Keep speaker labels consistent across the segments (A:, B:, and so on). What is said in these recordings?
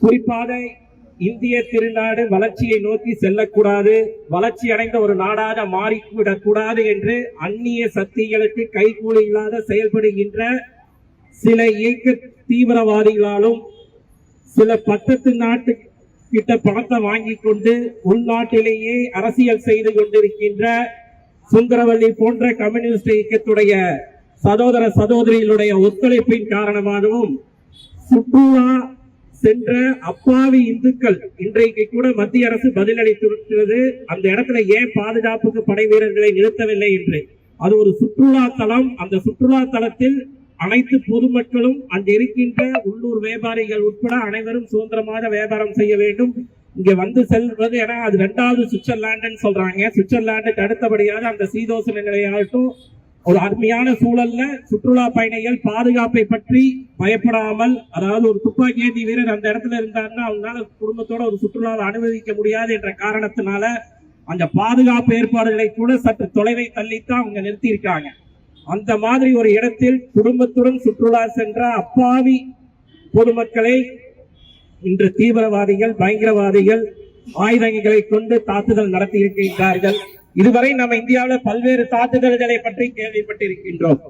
A: குறிப்பாக இந்திய திருநாடு வளர்ச்சியை நோக்கி செல்லக்கூடாது வளர்ச்சி அடைந்த ஒரு நாடாக மாறிவிடக்கூடாது என்று அந்நிய சக்திகளுக்கு கைகூலி இல்லாத செயல்படுகின்ற சில இயக்க தீவிரவாதிகளாலும் சில பத்தத்து நாட்டு கிட்ட பணத்தை வாங்கி கொண்டு உள்நாட்டிலேயே அரசியல் செய்து கொண்டிருக்கின்ற சுந்தரவல்லி போன்ற கம்யூனிஸ்ட் இயக்கத்துடைய சகோதர சகோதரிகளுடைய ஒத்துழைப்பின் காரணமாகவும் சுற்றுலா சென்ற அப்பாவி இந்துக்கள் இன்றைக்கு கூட மத்திய அரசு பதிலளித்திருக்கிறது அந்த இடத்துல ஏன் பாதுகாப்புக்கு படை வீரர்களை நிறுத்தவில்லை என்று. அது ஒரு சுற்றுலா தலம். அந்த சுற்றுலா தலத்தில் அனைத்து பொதுமக்களும் அங்கு இருக்கின்ற உள்ளூர் வியாபாரிகள் உட்பட அனைவரும் சுதந்திரமாக வியாபாரம் செய்ய வேண்டும். இங்க வந்து செல்வது என அது இரண்டாவது சுவிட்சர்லாண்டுன்னு சொல்றாங்க. சுவிட்சர்லாண்டுக்கு அடுத்தபடியாக அந்த சீதோசன நிலையாகட்டும் ஒரு அருமையான சூழல்ல சுற்றுலா பயணிகள் பாதுகாப்பை பற்றி பயப்படாமல் அதாவது ஒரு துப்பாக்கி ஏந்தி வீரர் அந்த இடத்துல இருந்தாருன்னா அவங்களால குடும்பத்தோட ஒரு சுற்றுலாவை அனுமதிக்க முடியாது என்ற காரணத்தினால அந்த பாதுகாப்பு ஏற்பாடுகளை கூட சற்று தொலைவை தள்ளித்தான் அவங்க நிறுத்தி இருக்காங்க அந்த மாதிரி ஒரு இடத்தில் குடும்பத்துடன் சுற்றுலா சென்ற அப்பாவி பொதுமக்களை இன்று தீவிரவாதிகள் பயங்கரவாதிகள் ஆயுதங்களை கொண்டு தாக்குதல் நடத்தி இருக்கின்றார்கள் இதுவரை நம்ம இந்தியாவில் பல்வேறு தாக்குதல்களை பற்றி கேள்விப்பட்டிருக்கின்றோம்.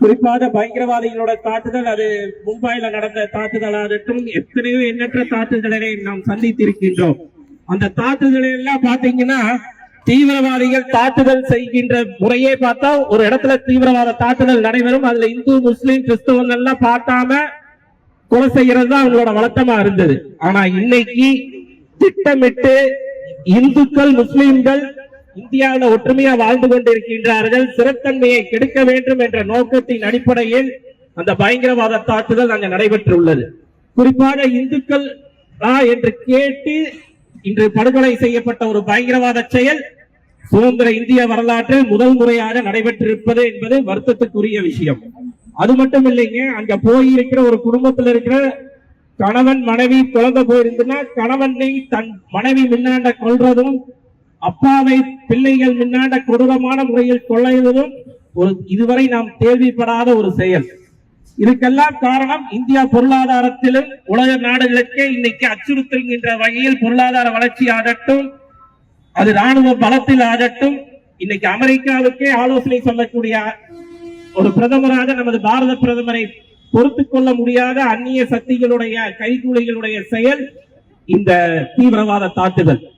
A: குறிப்பாக பயங்கரவாதிகளோட தாக்குதல் அது மும்பைல நடந்த தாக்குதலாகட்டும் எத்தனையோ எண்ணற்ற தாக்குதல்களை நாம் சந்தித்திருக்கின்றோம். அந்த தாக்குதலை எல்லாம் பாத்தீங்கன்னா தீவிரவாதிகள் தாக்குதல் செய்கின்ற முறையே பார்த்தா ஒரு இடத்துல தீவிரவாத தாக்குதல் நடைபெறும். அதுல இந்து முஸ்லீம் கிறிஸ்தவங்க எல்லாம் பார்க்காம கொலை செய்யறது தான் அவங்களோட வழக்கமா இருந்தது. ஆனா இன்னைக்கு திட்டமிட்டு இந்துக்கள் முஸ்லீம்கள் இந்தியாவில் ஒற்றுமையா வாழ்ந்து கொண்டிருக்கின்றார்கள் சிறத்தன்மையை கெடுக்க வேண்டும் என்ற நோக்கத்தின் அடிப்படையில் அந்த பயங்கரவாத தாக்குதல் அங்கு நடைபெற்றுள்ளது. குறிப்பாக இந்துக்கள் என்று கேட்டு இன்று படுகொலை செய்யப்பட்ட ஒரு பயங்கரவாத செயல் சுதந்திர இந்திய வரலாற்றில் முதல் முறையாக நடைபெற்றிருப்பது என்பது வருத்தத்துக்குரிய விஷயம். அது மட்டும் இல்லைங்க அங்க போயிருக்கிற ஒரு குடும்பத்தில் இருக்கிற கணவன் மனைவி குழந்தை போயிருந்துன்னா கணவனை தன் மனைவி மின்னாண்ட கொள்றதும் அப்பாவை பிள்ளைகள் முன்னாண்ட கொடூரமான முறையில் கொள்ளைவதும் ஒரு இதுவரை நாம் கேள்விப்படாத ஒரு செயல். இதுக்கெல்லாம் காரணம் இந்தியா பொருளாதாரத்திலும் உலக நாடுகளுக்கே இன்னைக்கு அச்சுறுத்துகின்ற வகையில் பொருளாதார வளர்ச்சி ஆகட்டும் அது ராணுவ பலத்தில் ஆகட்டும் இன்னைக்கு அமெரிக்காவுக்கே ஆலோசனை சொல்லக்கூடிய ஒரு பிரதமராக நமது பாரத பிரதமரை பொறுத்து கொள்ள முடியாத அந்நிய சக்திகளுடைய கைகூலிகளுடைய செயல் இந்த தீவிரவாத தாக்குதல்.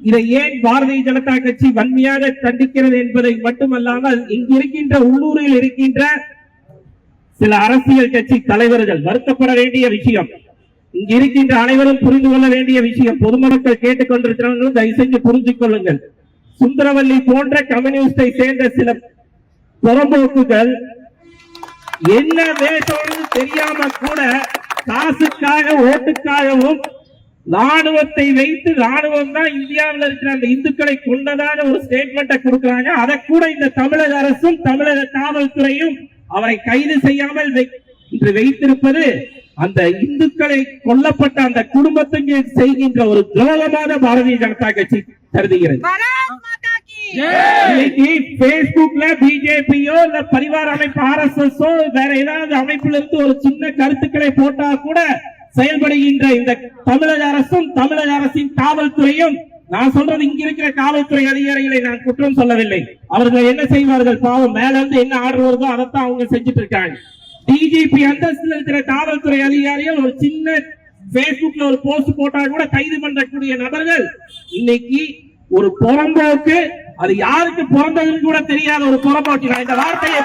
A: இதை ஏன் பாரதிய ஜனதா கட்சி வன்மையாக கண்டிக்கிறது என்பதை மட்டுமல்லாமல் இங்கு இருக்கின்ற உள்ளூரில் இருக்கின்ற சில அரசியல் கட்சி தலைவர்கள் வருத்தப்பட வேண்டிய விஷயம் இங்க இருக்கின்ற அனைவரும் புரிந்து கொள்ள வேண்டிய விஷயம் பொதுமக்கள் கேட்டுக் கொண்டிருக்கிறவங்களும் தயவு செஞ்சு புரிந்து கொள்ளுங்கள் சுந்தரவல்லி போன்ற கம்யூனிஸ்டை சேர்ந்த சில புறம்போக்குகள் என்ன வேஷம்னு தெரியாம கூட காசுக்காக ஓட்டுக்காகவும் ராணுவத்தை வைத்து ராணுவம் தான் இந்தியாவில் இருக்கிற அந்த இந்துக்களை கொண்டதான ஒரு ஸ்டேட்மெண்ட்டை கொடுக்கிறாங்க. அதை கூட இந்த தமிழக அரசும் தமிழக காவல்துறையும் அவரை கைது செய்யாமல் இன்று வைத்திருப்பது அந்த இந்துக்களை கொல்லப்பட்ட அந்த குடும்பத்துக்கு செய்கின்ற ஒரு துரோகமான பாரதிய ஜனதா கட்சி கருதுகிறது. பேஸ்புக்ல பிஜேபியோ இல்ல பரிவார அமைப்பு ஆர் எஸ் எஸ் வேற ஏதாவது அமைப்புல இருந்து ஒரு சின்ன கருத்துக்களை போட்டா கூட செயல்படுகின்ற இந்த தமிழக அரசும் தமிழக அரசின் காவல்துறையும் நான் சொல்றது இங்க இருக்கிற காவல்துறை அதிகாரிகளை நான் குற்றம் சொல்லவில்லை. அவர்கள் என்ன செய்வார்கள்? பாவம் மேல இருந்து என்ன ஆர்டர் வருதோ அதைத்தான் அவங்க செஞ்சுட்டு இருக்காங்க டிஜிபி அந்தஸ்தில் இருக்கிற காவல்துறை அதிகாரிகள் ஒரு சின்ன பேஸ்புக்ல ஒரு போஸ்ட் போட்டா கூட கைது பண்ணக்கூடிய நபர்கள் இன்னைக்கு ஒரு புறம்போக்கு அது யாருக்கு பிறந்ததுன்னு கூட தெரியாத ஒரு புறம்போக்கு. நான் இந்த வார்த்தையை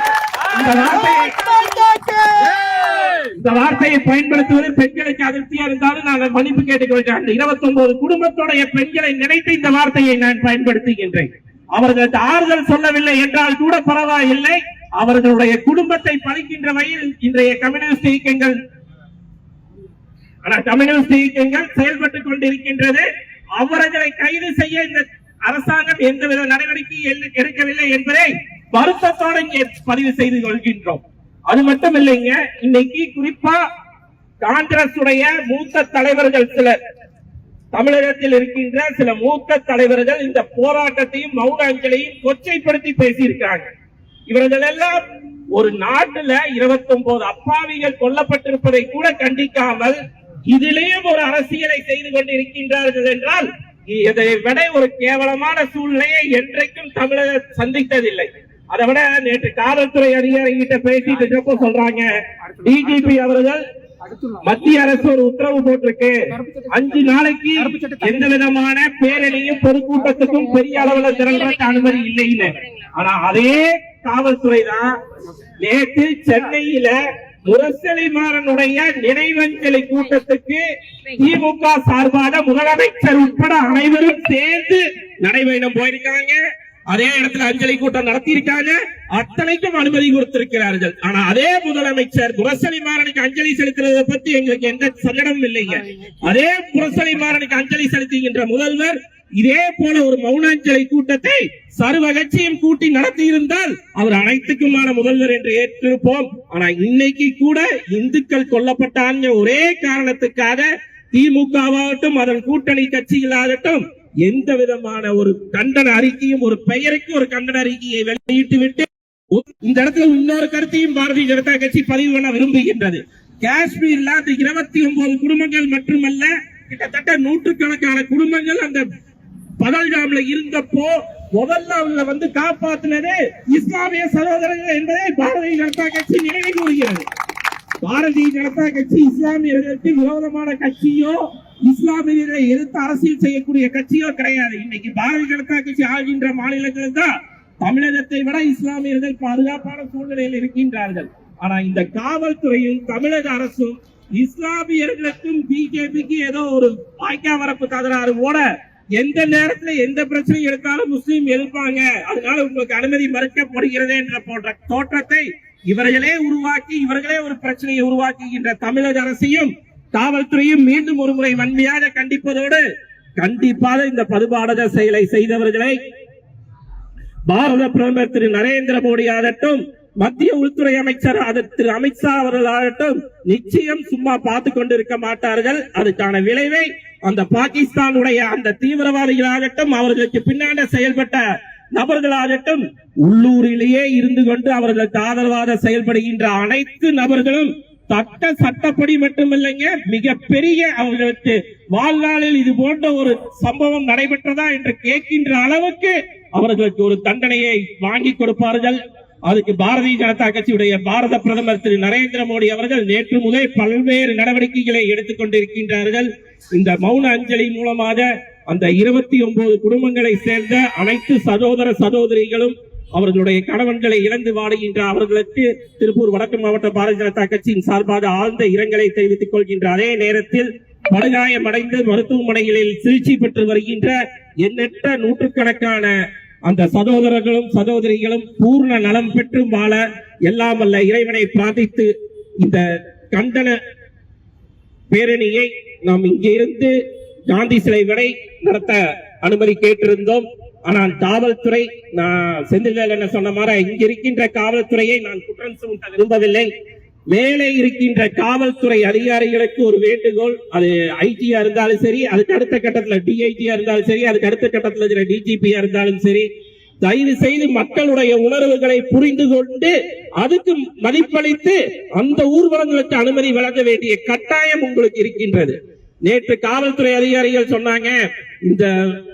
A: இந்த வார்த்தையை இந்த வார்த்தையை பயன்படுத்துவது பெண்களுக்கு அதிருப்தியா இருந்தாலும் நான் மன்னிப்பு கேட்டுக்கொள்கிறேன். அந்த இருபத்தி ஒன்பது குடும்பத்துடைய பெண்களை நினைத்து இந்த வார்த்தையை நான் பயன்படுத்துகின்றேன். அவர்களுக்கு ஆறுதல் சொல்லவில்லை என்றால் கூட பரவாயில்லை. அவர்களுடைய குடும்பத்தை பழிக்கின்ற வகையில் இன்றைய கம்யூனிஸ்ட் இயக்கங்கள் ஆனா கம்யூனிஸ்ட் இயக்கங்கள் செயல்பட்டுக் கொண்டிருக்கின்றது. அவர்களை கைது செய்ய இந்த அரசாங்கம் எந்தவித நடவடிக்கை எடுக்கவில்லை என்பதை வருத்தத்தோடு பதிவு செய்து கொள்கின்றோம். அது மட்டும் இல்லைங்க இன்னைக்கு குறிப்பா காங்கிரஸ் உடைய மூத்த தலைவர்கள் சிலர் தமிழகத்தில் இருக்கின்ற சில மூத்த தலைவர்கள் இந்த போராட்டத்தையும் மௌன அஞ்சலியும் கொச்சைப்படுத்தி பேசியிருக்காங்க இவர்கள் எல்லாம் ஒரு நாட்டுல 29 அப்பாவிகள் கொல்லப்பட்டிருப்பதை கூட கண்டிக்காமல் இதிலேயும் ஒரு அரசியலை செய்து கொண்டிருக்கின்றார்கள் என்றால் இதை விட ஒரு கேவலமான சூழ்நிலையை என்றைக்கும் தமிழக சந்தித்ததில்லை. அதை விட நேற்று காவல்துறை அதிகாரிகிட்ட பேசிட்டு இருக்கப்போ சொல்றாங்க. டிஜிபி அவர்கள் மத்திய அரசு ஒரு உத்தரவு போட்டிருக்கு. அஞ்சு நாளைக்கு எந்த விதமான பேரணியும் பொதுக்கூட்டத்துக்கும் பெரிய அளவுல திரள்றதுக்கு அனுமதி இல்லைன்னு. ஆனா அதே காவல்துறை தான் நேற்று சென்னையில முரசலிமாறனுடைய நினைவஞ்சலி கூட்டத்துக்கு திமுக சார்பாக முதலமைச்சர் உட்பட அனைவரும் சேர்ந்து நடைபயணம் போயிருக்காங்க. அதே இடத்துல அஞ்சலி கூட்டம் நடத்தியிருக்காங்க. அத்தனைக்கும் அனுமதி கொடுத்திருக்கிறார்கள். ஆனா அதே முதலமைச்சர் புரசலி மாறனுக்கு அஞ்சலி செலுத்துறதை பத்தி எங்களுக்கு எந்த சங்கடமும் இல்லைங்க. அதே புரசலி மாறனுக்கு அஞ்சலி செலுத்துகின்ற முதல்வர் இதே போல ஒரு மௌனாஞ்சலி கூட்டத்தை சர்வ கட்சியும் கூட்டி நடத்தி இருந்தால் அவர் அனைத்துக்குமான முதல்வர் என்று ஏற்றிருப்போம். ஆனா இன்னைக்கு கூட இந்துக்கள் கொல்லப்பட்டாங்க. ஒரே காரணத்துக்காக திமுகவாகட்டும் அதன் கூட்டணி கட்சிகளாகட்டும் எந்த விதமான ஒரு கண்டன அறிக்கையும் ஒரு பெயருக்கு ஒரு கண்டன அறிக்கையை வெளியிட்டு விட்டு இந்த இடத்துல இன்னொரு கருத்தையும் பாரதிய ஜனதா கட்சி பதிவு பண்ண விரும்புகின்றது. காஷ்மீர்ல அந்த இருபத்தி ஒன்பது குடும்பங்கள் மட்டுமல்ல கிட்டத்தட்ட நூற்றுக்கணக்கான குடும்பங்கள் அந்த பதல்காம்ல இருந்தப்போ முதல்ல அவங்க வந்து காப்பாத்தினது இஸ்லாமிய சகோதரர்கள் என்பதை பாரதிய ஜனதா கட்சி நினைவு கூறுகிறது. பாரதிய ஜனதா கட்சி இஸ்லாமியர்களுக்கு விரோதமான கட்சியோ இஸ்லாமியர்களை எதிர்த்து அரசியல் செய்யக்கூடிய கட்சியோ கிடையாது. இன்னைக்கு பாரதிய ஜனதா கட்சி ஆகின்ற மாநிலங்கள் தான் தமிழகத்தை விட இஸ்லாமியர்கள் பாதுகாப்பான சூழ்நிலையில் இருக்கின்றார்கள். ஆனா இந்த காவல்துறையும் தமிழக அரசும் இஸ்லாமியர்களுக்கும் பிஜேபிக்கு ஏதோ ஒரு வாய்க்கா வரப்பு தகராறு ஓட எந்த நேரத்துல எந்த பிரச்சனை எடுத்தாலும் முஸ்லீம் எழுப்பாங்க. அதனால உங்களுக்கு அனுமதி மறுக்கப்படுகிறது என்ற போன்ற தோற்றத்தை இவர்களே உருவாக்கி இவர்களே ஒரு பிரச்சனையை உருவாக்குகின்ற தமிழக அரசையும் காவல்துறையும் மீண்டும் ஒரு முறை வன்மையாக கண்டிப்பதோடு கண்டிப்பாக இந்த பதுபாடக செயலை செய்தவர்களை பாரத பிரதமர் திரு நரேந்திர மோடி ஆகட்டும் மத்திய உள்துறை அமைச்சர் அது திரு அமித்ஷா அவர்கள் ஆகட்டும் நிச்சயம் சும்மா பார்த்து கொண்டிருக்க மாட்டார்கள். அதுக்கான விளைவை அந்த பாகிஸ்தானுடைய அந்த தீவிரவாதிகளாகட்டும் அவர்களுக்கு பின்னாடி செயல்பட்ட நபர்களாகட்டும் உள்ளூரிலேயே இருந்து கொண்டு அவர்களுக்கு ஆதரவாக செயல்படுகின்ற அனைத்து நபர்களும் சட்ட சட்டப்படி மட்டுமில்லைங்க மிக பெரிய அவர்களுக்கு வாழ்நாளில் இது போன்ற ஒரு சம்பவம் நடைபெற்றதா என்று கேட்கின்ற அளவுக்கு அவர்களுக்கு ஒரு தண்டனையை வாங்கி கொடுப்பார்கள். அதுக்கு பாரதிய ஜனதா கட்சியுடைய பாரத பிரதமர் திரு நரேந்திர மோடி அவர்கள் நேற்று முதல் பல்வேறு நடவடிக்கைகளை எடுத்துக் கொண்டிருக்கின்றார்கள். இந்த மௌன அஞ்சலி மூலமாக அந்த இருபத்தி ஒன்பது குடும்பங்களை சேர்ந்த அனைத்து சகோதர சகோதரிகளும் அவர்களுடைய கணவன்களை இழந்து வாடுகின்ற அவர்களுக்கு திருப்பூர் வடக்கு மாவட்ட பாரதிய ஜனதா கட்சியின் சார்பாக ஆழ்ந்த இரங்கலை தெரிவித்துக் கொள்கின்ற அதே நேரத்தில் படுகாயமடைந்து மருத்துவமனைகளில் சிகிச்சை பெற்று வருகின்ற எண்ணற்ற நூற்றுக்கணக்கான அந்த சகோதரர்களும் சகோதரிகளும் பூர்ண நலம் பெற்று வாழ எல்லாம் அல்ல இறைவனை பிரார்த்தித்து இந்த கண்டன பேரணியை நாம் இங்கிருந்து காந்தி சிலை வரை நடத்த அனுமதி கேட்டிருந்தோம். ஆனால் காவல்துறை நான் செந்தில்வேல் என்ன சொன்ன மாதிரி இங்க இருக்கின்ற காவல்துறையை நான் குற்றம் சுமத்த விரும்பவில்லை. மேலே இருக்கின்ற காவல்துறை அதிகாரிகளுக்கு ஒரு வேண்டுகோள். அது ஐடியா இருந்தாலும் சரி அதுக்கு அடுத்த கட்டத்துல டிஐடியா இருந்தாலும் சரி அதுக்கு அடுத்த கட்டத்துல இருக்கிற டிஜிபியா இருந்தாலும் சரி தயவு செய்து மக்களுடைய உணர்வுகளை புரிந்து கொண்டு அதுக்கு மதிப்பளித்து அந்த ஊர்வலங்களுக்கு அனுமதி வழங்க வேண்டிய கட்டாயம் உங்களுக்கு இருக்கின்றது. நேற்று காவல்துறை அதிகாரிகள் சொன்னாங்க இந்த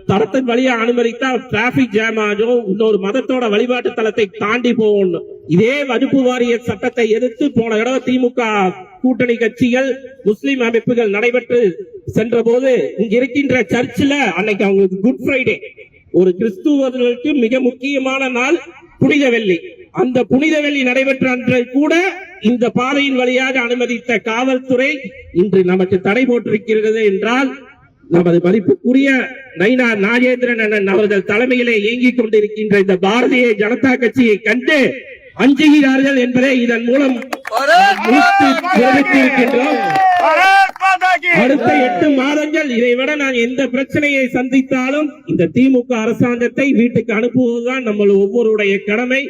A: தடத்தின் வழியா அனுமதித்தா டிராபிக் ஜாம் ஆகும். இன்னொரு மதத்தோட வழிபாட்டு தலத்தை தாண்டி போகணும் இதே வகுப்பு வாரிய சட்டத்தை எதிர்த்து போன தடவை திமுக கூட்டணி கட்சிகள் முஸ்லிம் அமைப்புகள் நடைபெற்று சென்ற போது இங்க இருக்கின்ற சர்ச்சில் அன்னைக்கு அவங்களுக்கு குட் ஃப்ரைடே ஒரு கிறிஸ்துவர்களுக்கு மிக முக்கியமான நாள் புனித வெள்ளி. அந்த புனித வெள்ளி நடைபெற்ற அன்று கூட இந்த பாதையின் வழியாக அனுமதித்த காவல்துறை இன்று நமக்கு தடை போட்டிருக்கிறது என்றால் நமது மதிப்புக்குரிய நைனா நாகேந்திரன் அண்ணன் அவர்கள் தலைமையிலே இயங்கிக் கொண்டிருக்கின்ற இந்த பாரதிய ஜனதா கட்சியை கண்டு அஞ்சுகிறார்கள் என்பதை இதன் மூலம் தெரிவித்திருக்கின்றோம். அடுத்த எட்டு மாதங்கள் இதை விட நான் எந்த பிரச்சனையை சந்தித்தாலும் இந்த திமுக அரசாங்கத்தை வீட்டுக்கு அனுப்புவதுதான் நம்ம ஒவ்வொருடைய கடமை.